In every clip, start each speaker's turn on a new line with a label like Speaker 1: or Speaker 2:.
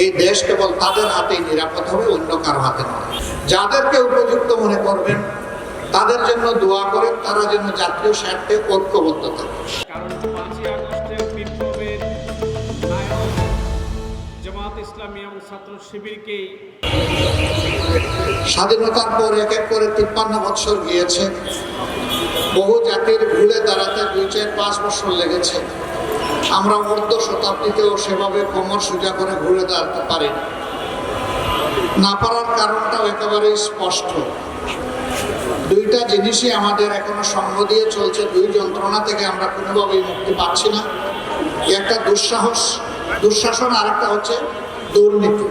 Speaker 1: এই দেশ কেবল তাদের হাতেই নিরাপদ হবে অন্য কারও হাতে নয়। যাদেরকে উপযুক্ত মনে করবেন তাদের জন্য দোয়া করেন তারা যেন জাতীয় স্বার্থে ঐক্যবদ্ধ থাকে। স্বাধীনতার পর এক এক করে তিপ্পান্ন বছর গিয়েছে। বহু জাতির ঘুরে দাঁড়াতে দুই চার পাঁচ বছর লেগেছে। আমরা অর্ধ শতাব্দীতেও সেভাবে কোমর সোজা করে ঘুরে দাঁড়াতে পারি না পারার কারণটাও একেবারেই স্পষ্ট। দুইটা জিনিসই আমাদের এখনও সঙ্গ দিয়ে চলছে, দুই যন্ত্রণা থেকে আমরা কোনোভাবেই মুক্তি পাচ্ছি না। একটা দুঃসাহস, দুঃশাসন, আরেকটা হচ্ছে দুর্নীতি।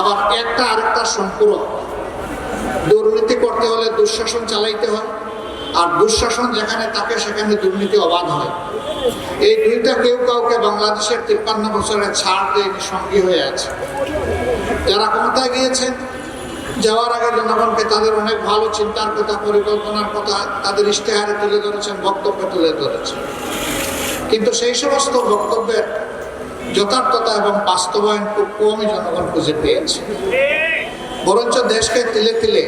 Speaker 1: আবার একটা আরেকটা সম্পূরক। দুর্নীতি করতে হলে দুঃশাসন চালাইতে হয়, আর দুঃশাসন যেখানে থাকে সেখানে দুর্নীতি অবাধ হয়। এই দুইটা কেউ কাউকে বাংলাদেশের তিপ্পান্ন বছরের ছাড় দিয়ে সঙ্গী হয়ে আছে। যারা ক্ষমতায় গিয়েছেন, যাওয়ার আগে জনগণকে তাদের অনেক ভালো চিন্তার কথা, পরিকল্পনার কথা তাদের ইশতেহারে তুলে ধরেছেন, বক্তব্যে তুলে ধরেছেন। কিন্তু সেই সমস্ত বক্তব্যের যথার্থতা এবং বাস্তবায়ন খুব কমই জনগণ খুঁজে পেয়েছে। বরঞ্চ দেশকে তিলে তিলে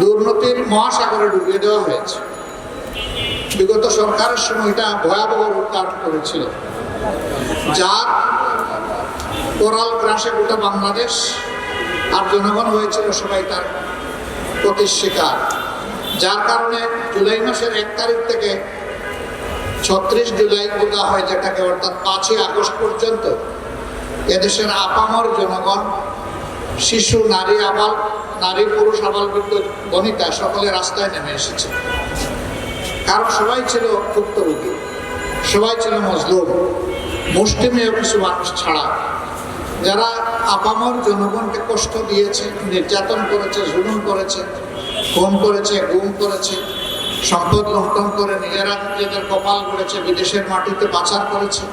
Speaker 1: দুর্নীতির মহাসাগরে ডুবিয়ে দেওয়া হয়েছে। বিগত সরকারের সময় এটা ভয়াবহ রূপ ধারণ করেছিল। যার কোরাল গ্রাসে গোটা বাংলাদেশ আর জনগণ হয়েছিল সবাই তার প্রতি শিকার। যার কারণে জুলাই মাসের এক তারিখ থেকে ছত্রিশ জুলাই বোঝা হয় যেটাকে অর্থাৎ পাঁচই আগস্ট পর্যন্ত এদেশের আপামর জনগণ, শিশু, নারী, আবাল, নারী, পুরুষ, আবাল বৃদ্ধ, বনিতা সকলে রাস্তায় নেমে এসেছে। কারণ সবাই ছিল ভুক্তভোগী সবাই ছিল মজলুম মুষ্টিমেয় কিছু মানুষ ছাড়া। যারা আপামর জনগণকে কষ্ট দিয়েছে, নির্যাতন করেছে, জুলুম করেছে, খুন করেছে, গুম করেছে, সম্পদ লুণ্ঠন করে নিজেরা নিজেদের কপাল করেছে বিদেশের মাটিতে পাচার করেছে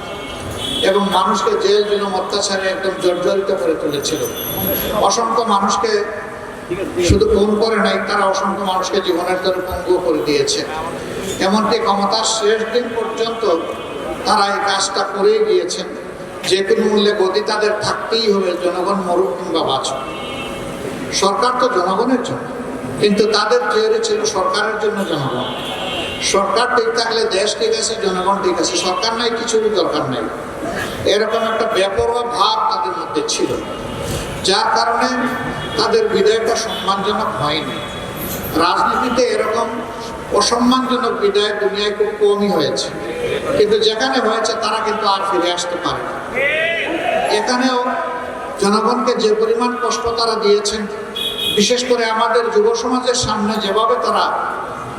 Speaker 1: এবং মানুষকে জেল, জুলুম, অত্যাচারে একদম জর্জরিত করে তুলেছিল। অসংখ্য মানুষকে শুধু খুন করে নাই, তারা অসংখ্য মানুষকে জীবনের ধরে পঙ্গু করে দিয়েছে। এমনকি ক্ষমতার শেষ দিন পর্যন্ত তারা এই কাজটা করেই গিয়েছেন। যে কোনো মূল্যে গতি তাদের থাকতেই হবে, জনগণ মরুক কিংবা বাঁচুক। সরকার তো জনগণের জন্য, কিন্তু তাদের তৈরি ছিল সরকারের জন্য জনগণ। সরকার ঠিক থাকলে দেশ ঠিক আছে, জনগণ ঠিক আছে, সরকার নাই, কিছুরই দরকার নেই। এরকম একটা বেপরোয়া ভাব তাদের মধ্যে ছিল, যার কারণে তাদের বিদায়টা সম্মানজনক হয়নি। রাজনীতিতে এরকম অসম্মানজনক বিদায় দুনিয়ায় খুব কমই হয়েছে। কিন্তু যেখানে হয়েছে তারা কিন্তু আর ফিরে আসতে পারে এখানেও জনগণকে যে পরিমাণ কষ্ট তারা দিয়েছেন, বিশেষ করে আমাদের যুব সমাজের সামনে যেভাবে তারা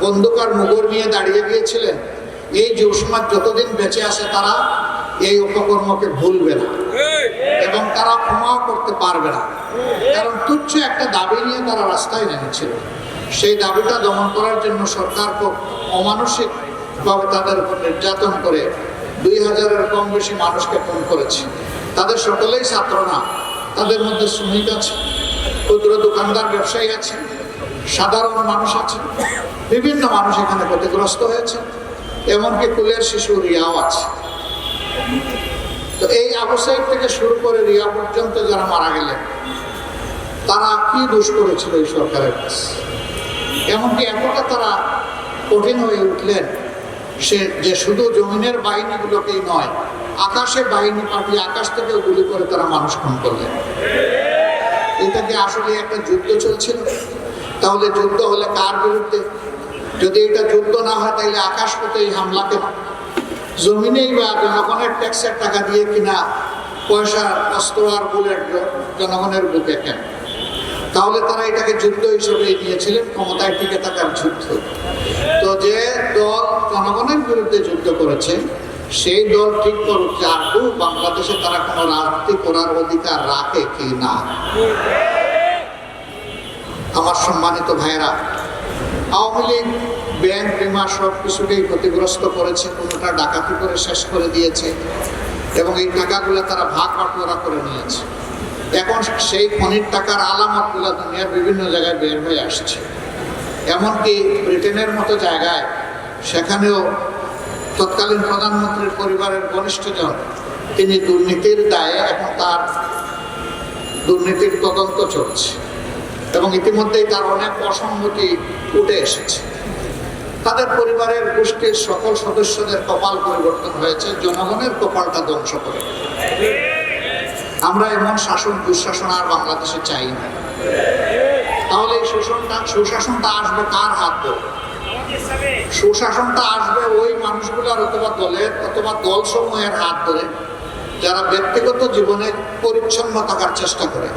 Speaker 1: বন্দুকার মুগর নিয়ে দাঁড়িয়ে গিয়েছিলেন, এই যুব সমাজ যতদিন বেঁচে আছে তারা এই উপকর্মকে ভুলবে না এবং তারা ক্ষমাও করতে পারবে না। কারণ তুচ্ছ একটা দাবি নিয়ে তারা রাস্তায় নেমেছিল। সেই দাবিটা দমন করার জন্য সরকার খুব অমানসিকভাবে তাদের উপর নির্যাতন করে দুই হাজারের কম বেশি মানুষকে ফোন করেছে। তাদের সকলেই ছাত্র না, তাদের মধ্যে শ্রমিক আছে, ক্ষুদ্র দোকানদার, ব্যবসায়ী আছে, সাধারণ মানুষ আছে, বিভিন্ন মানুষ এখানে ক্ষতিগ্রস্ত হয়েছে, এমনকি কুলের শিশু রিয়াও আছে। তো এই আবশ্যক থেকে শুরু করে রিয়া পর্যন্ত যারা মারা গেলেন, তারা কি দোষ করেছিল এই সরকারের কাছে? এমনকি এতটা তারা কঠিন হয়ে উঠলেন সে যে শুধু জমিনের বাহিনীগুলোকেই নয় আকাশে বাহিনী পাঠিয়ে আকাশ থেকে গুলি করে তারা মানুষ খুন করলেন। এটাকে আসলে একটা যুদ্ধ চলছিল? তাহলে যুদ্ধ হলে কার বিরুদ্ধে? যদি এটা যুদ্ধ না হয় তাহলে আকাশ পথে এই হামলা কেন? জমিনেই বা জনগণের ট্যাক্সের টাকা দিয়ে কিনা পয়সা, অস্ত্র আর বুলেট জনগণের বুকে কেন? তাহলে তারা এটাকে যুদ্ধ হিসেবে নিয়েছিলেন ক্ষমতায় টিকে থাকার যুদ্ধ। তো যে দল জনগণের বিরুদ্ধে যুদ্ধ করেছে, সেই দল ঠিক করুক যে বাংলাদেশে তারা কোনো রাজনীতি করার অধিকার রাখে কি না? আমার সম্মানিত ভাইয়েরা, আওয়ামী লীগ, ব্যাংক, বিমা সব কিছুকেই ক্ষতিগ্রস্ত করেছে, কোনোটা ডাকাতি করে শেষ করে দিয়েছে, এবং এই টাকাগুলো তারা ভাগ বাটোয়ারা করে নিয়েছে। এখন সেই খনির টাকার আলামতগুলো দুনিয়ার বিভিন্ন জায়গায় বের হয়ে আসছে। এমনকি ব্রিটেনের মতো জায়গায়, সেখানেও তৎকালীন প্রধানমন্ত্রীর পরিবারের ঘনিষ্ঠজন, তিনি দুর্নীতির দায়ে এখন তার দুর্নীতির তদন্ত চলছে এবং ইতিমধ্যেই তার অনেক অসঙ্গতি উঠে এসেছে। তাদের পরিবারের গোষ্ঠীর সকল সদস্যদের কপাল পরিবর্তন হয়েছে, জনগণের কপালটা ধ্বংস করে। আমরা এমন শাসন, দুঃশাসন আর বাংলাদেশে চাই না। তাহলে এই শোষণটা সুশাসনটা আসবে কার হাত ধরে? সুশাসনটা আসবে ওই মানুষগুলোর অথবা দলের, অথবা দল সমূহের হাত ধরে, যারা ব্যক্তিগত জীবনে পরিচ্ছন্ন থাকার চেষ্টা করে।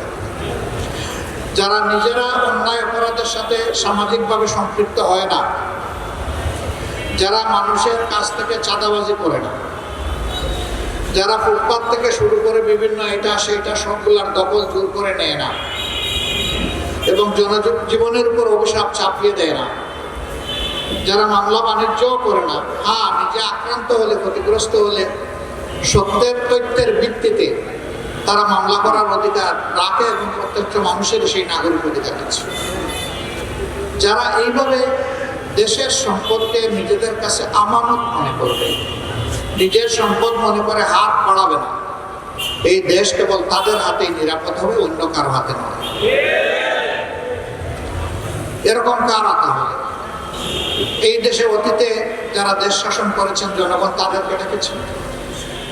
Speaker 1: যারা নিজেরা অন্যায় অপরাধের সাথে সামাজিকভাবে সম্পৃক্ত হয় না। যারা মানুষের কাছ থেকে চাঁদাবাজি করে না। যারা ফুটপাত থেকে শুরু করে বিভিন্ন এটা সেটা সবগুলার দখল দূর করে নেয় না। এবং জনজীবনের উপর অভিশাপ চাপিয়ে দেয় না। যারা মামলা বাণিজ্য করে না হ্যাঁ নিজে আক্রান্ত হলে, ক্ষতিগ্রস্ত হলে, সত্যের তথ্যের ভিত্তিতে তারা মামলা করার অধিকার রাখে এবং প্রত্যেকটা মানুষের সেই নাগরিক অধিকার আছে যারা এইভাবে দেশের সম্পদকে নিজেদের কাছে আমানত মনে করবে নিজের সম্পদ মনে করে হাত বাড়াবে না। এই দেশ কেবল তাদের হাতেই নিরাপদ হবে, অন্য কারও হাতে নয়। এরকম কার হবে? এই দেশে অতীতে যারা দেশ শাসন করেছেন, জনগণ তাদেরকে ডেকেছেন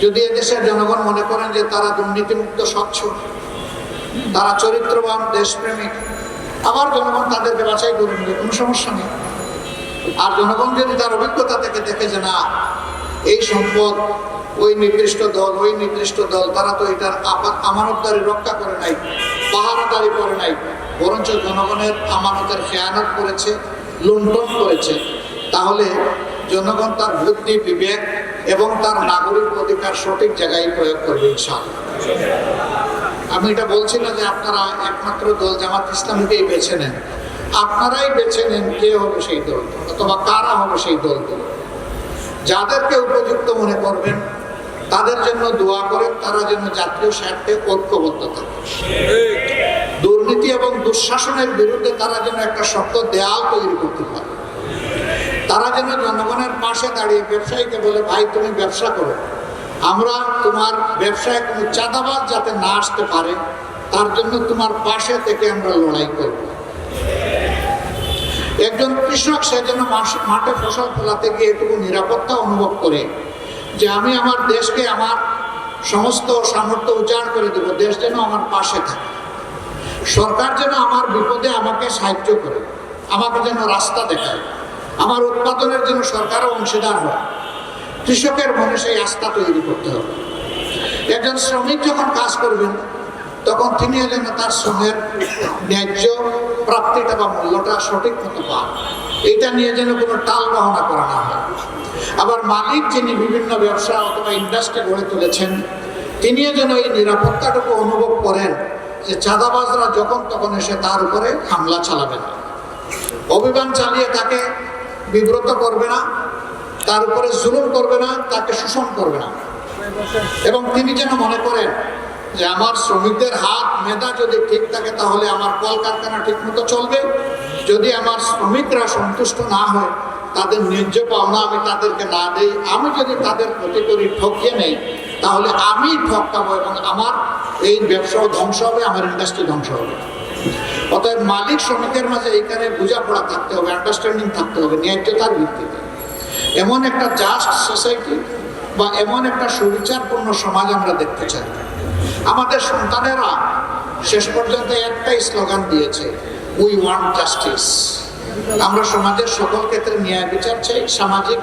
Speaker 1: যদি এদেশের জনগণ মনে করেন যে তারা দুর্নীতিমুক্ত, স্বচ্ছ, তারা চরিত্রবান, দেশপ্রেমিক আবার জনগণ তাদেরকে বাছাই করে নেবে কোনো সমস্যা নেই। আর জনগণ যদি তার অভিজ্ঞতা থেকে দেখে যে না এই সম্পদ, ওই নির্দিষ্ট দল, ওই নির্দিষ্ট দল, তারা তো এটার আমানতদারি রক্ষা করে নাই, পাহারাদারি করে নাই, বরঞ্চ জনগণের আমানতের খেয়ানত করেছে, লুণ্ঠন করেছে। তাহলে জনগণ তার বুদ্ধি, বিবেক এবং তার নাগরিক অধিকার সঠিক জায়গায় প্রয়োগ করবে ইনশাআল্লাহ। আমি এটা বলছি না যে আপনারা একমাত্র দল জামাত ইসলামীকেই বেছে নেন। আপনারাই বেছে নেন কে হবে সেই দল, অথবা কারা হবে সেই দল। যাদেরকে উপযুক্ত মনে করবেন, তাদের জন্য দোয়া করেন তারা যেন জাতীয় স্বার্থে ঐক্যবদ্ধ থাকে। দুর্নীতি এবং দুঃশাসনের বিরুদ্ধে তারা যেন একটা শক্ত দেয়াল তৈরি করতে পারে। তারা যেন জনগণের পাশে দাঁড়িয়ে ব্যবসায়ীকে বলে, ভাই, তুমি ব্যবসা করো। আমরা তোমার ব্যবসায় কোনো চাঁদাবাজ যাতে না আসতে পারে, তার জন্য তোমার পাশে থেকে আমরা লড়াই করব। একজন কৃষক, সে যেন মাঠে ফসল ফলাতে গিয়ে এটুকু নিরাপত্তা অনুভব করে যে আমি আমার দেশকে আমার সমস্ত সামর্থ্য উচ্চারণ করে দেব, দেশ যেন আমার পাশে থাকে। সরকার যেন আমার বিপদে আমাকে সাহায্য করে, আমাকে যেন রাস্তা দেখায়, আমার উৎপাদনের জন্য সরকারও অংশীদার হয়। কৃষকের মনে সেই আস্থা তৈরি করতে হবে। একজন শ্রমিক যখন কাজ করবেন, তখন তিনি যেন তার শ্রমের ন্যায্য প্রাপ্তিটা বা মূল্যটা সঠিক মতো পান। এটা নিয়ে যেন কোনো টাল বাহনা করা না হয়। আবার মালিক যিনি বিভিন্ন ব্যবসা অথবা ইন্ডাস্ট্রি গড়ে তুলেছেন, তিনিও যেন এই নিরাপত্তাটুকু অনুভব করেন যে চাঁদাবাজরা যখন তখন এসে তার উপরে হামলা চালাবে না। অভিযান চালিয়ে তাকে বিব্রত করবে না, তার উপরে জুলুম করবে না, তাকে শোষণ করবে না। এবং তিনি যেন মনে করেন যে আমার শ্রমিকদের হাত, মেধা যদি ঠিক থাকে, তাহলে আমার কলকারখানা ঠিক মতো চলবে। যদি আমার শ্রমিকরা সন্তুষ্ট না হয়, তাদের ন্যায্য পাওনা আমি তাদেরকে না দেই, আমি যদি তাদের ক্ষতি করি, ঠকিয়ে নেই, তাহলে আমি ঠকাবো এবং আমার এই ব্যবসাও ধ্বংস হবে, আমার ইন্ডাস্ট্রি ধ্বংস হবে। অতএব মালিক শ্রমিকের মাঝে এইখানে বোঝাপড়া থাকতে হবে আন্ডারস্ট্যান্ডিং থাকতে হবে ন্যায্যতার ভিত্তিতে। এমন একটা জাস্ট সোসাইটি বা এমন একটা সুবিচারপূর্ণ সমাজ আমরা দেখতে চাই। আমাদের সন্তানেরা শেষ পর্যন্ত একটাই স্লোগান দিয়েছে উই ওয়ান্ট জাস্টিস আমরা সমাজের সকল ক্ষেত্রে ন্যায় বিচার চাই, সামাজিক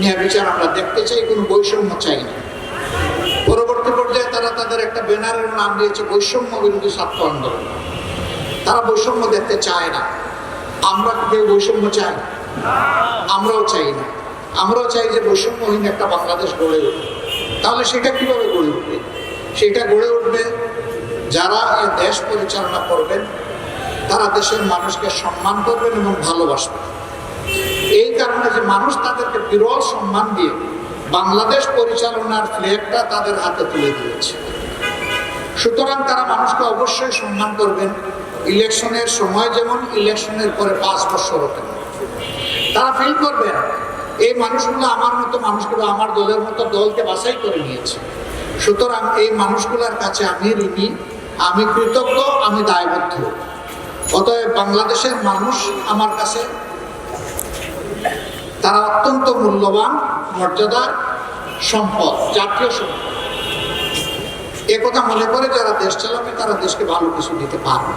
Speaker 1: ন্যায় বিচার আমরা দেখতে চাই, কোনো বৈষম্য চাই না। পরবর্তী পর্যায়ে তারা তাদের একটা ব্যানারের নাম দিয়েছে, বৈষম্য বিরোধী ছাত্র আন্দোলন. তারা বৈষম্য দেখতে চায় না। আমরা কেউ বৈষম্য চাই না। আমরাও চাই না। আমরাও চাই যে বৈষম্যহীন একটা বাংলাদেশ গড়ে উঠবে তাহলে সেটা কীভাবে গড়ে উঠবে? সেটা গড়ে উঠবে। যারা এই দেশ পরিচালনা করবেন, তারা দেশের মানুষকে সম্মান করবেন এবং ভালোবাসবেন। এই কারণে যে মানুষ তাদেরকে বিরল সম্মান দিয়ে বাংলাদেশ পরিচালনার ফ্লেগটা তাদের হাতে তুলে দিয়েছে। সুতরাং তারা মানুষকে অবশ্যই সম্মান করবেন। ইলেকশনের সময় যেমন ইলেকশনের পরে পাঁচ বছর তেমন তারা ফিল করবেন, এই মানুষগুলো আমার মতো মানুষগুলো আমার দলের মতো দলকে বাছাই করে নিয়েছে। সুতরাং এই মানুষগুলোর কাছে আমি ঋণী, আমি কৃতজ্ঞ, আমি দায়বদ্ধ। অতএব বাংলাদেশের মানুষ আমার কাছে, তারা অত্যন্ত মূল্যবান মর্যাদার সম্পদ, জাতীয় সম্পদ। একথা মনে করে যারা দেশ চালাবে, তারা দেশকে ভালো কিছু দিতে পারবে।